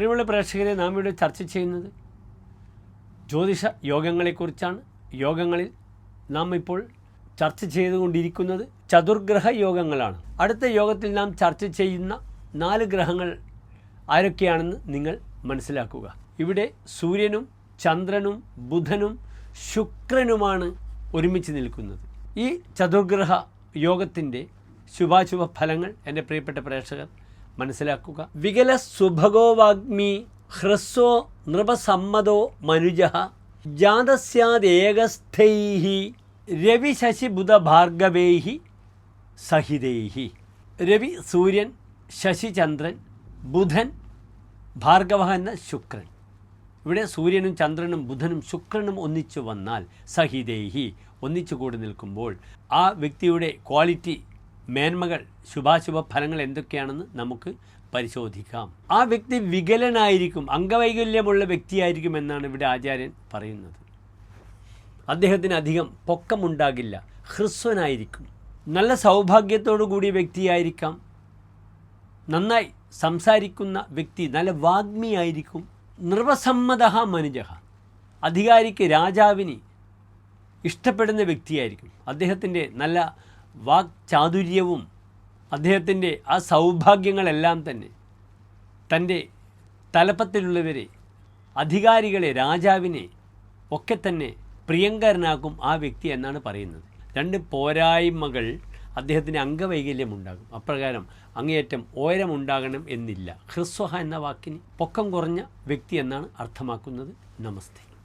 പ്രിയമുള്ള പ്രേക്ഷകരെ നാം ഇവിടെ ചർച്ച ചെയ്യുന്നത് ജ്യോതിഷ യോഗങ്ങളെക്കുറിച്ചാണ്. യോഗങ്ങളിൽ നാം ഇപ്പോൾ ചർച്ച ചെയ്തുകൊണ്ടിരിക്കുന്നത് ചതുർഗ്രഹ യോഗങ്ങളാണ്. അടുത്ത യോഗത്തിൽ നാം ചർച്ച ചെയ്യുന്ന നാല് ഗ്രഹങ്ങൾ ആരൊക്കെയാണെന്ന് നിങ്ങൾ മനസ്സിലാക്കുക. ഇവിടെ സൂര്യനും ചന്ദ്രനും ബുധനും ശുക്രനുമാണ് ഒരുമിച്ച് നിൽക്കുന്നത്. ഈ ചതുർഗ്രഹ യോഗത്തിന്റെ ശുഭാശുഭ ഫലങ്ങൾ എന്റെ പ്രിയപ്പെട്ട പ്രേക്ഷകർ മനസ്സിലാക്കുക. വികല സുഭഗോവാഗ്മി ഹ്രസ്വോ നൃപസമ്മതോ മനുജ ജാതസ്യാദേകസ്ഥൈ രവി ശശി ബുധ ഭാർഗവൈ സഹിതൈ രവി സൂര്യൻ ശശി ചന്ദ്രൻ ബുധൻ ഭാർഗവ എന്ന ശുക്രൻ. ഇവിടെ സൂര്യനും ചന്ദ്രനും ബുധനും ശുക്രനും ഒന്നിച്ചു വന്നാൽ സഹിതേഹി ഒന്നിച്ചു കൂടി നിൽക്കുമ്പോൾ ആ വ്യക്തിയുടെ ക്വാളിറ്റി മേന്മകൾ ശുഭാശുഭ ഫലങ്ങൾ എന്തൊക്കെയാണെന്ന് നമുക്ക് പരിശോധിക്കാം. ആ വ്യക്തി വികലനായിരിക്കും അംഗവൈകല്യമുള്ള വ്യക്തിയായിരിക്കും എന്നാണ് ഇവിടെ ആചാര്യൻ പറയുന്നത്. അദ്ദേഹത്തിന് അധികം പൊക്കമുണ്ടാകില്ല ഹ്രസ്വനായിരിക്കും. നല്ല സൗഭാഗ്യത്തോടു കൂടിയ വ്യക്തിയായിരിക്കാം. നന്നായി സംസാരിക്കുന്ന വ്യക്തി നല്ല വാഗ്മിയായിരിക്കും. നിർവസമ്മത മനുജ. അധികാരിക്ക് രാജാവിന് ഇഷ്ടപ്പെടുന്ന വ്യക്തിയായിരിക്കും. അദ്ദേഹത്തിന്റെ നല്ല വാക്ചാതുര്യവും അദ്ദേഹത്തിന്റെ ആ സൗഭാഗ്യങ്ങളെല്ലാം തന്നെ തന്റെ തലപ്പത്തിലുള്ളവരെ അധികാരികളെ രാജാവിനെ ഒക്കെ തന്നെ പ്രിയങ്കരനാക്കും ആ വ്യക്തി എന്നാണ് പറയുന്നത്. രണ്ട് പോരായ്മകൾ അദ്ദേഹത്തിന് അംഗവൈകല്യമുണ്ടാകും. അപ്രകാരം അങ്ങേയറ്റം ഓരമുണ്ടാകണം എന്നില്ല. ഹ്രസ്വഹ എന്ന വാക്കിന് പൊക്കം കുറഞ്ഞ വ്യക്തി എന്നാണ് അർത്ഥമാക്കുന്നത്. നമസ്തേ.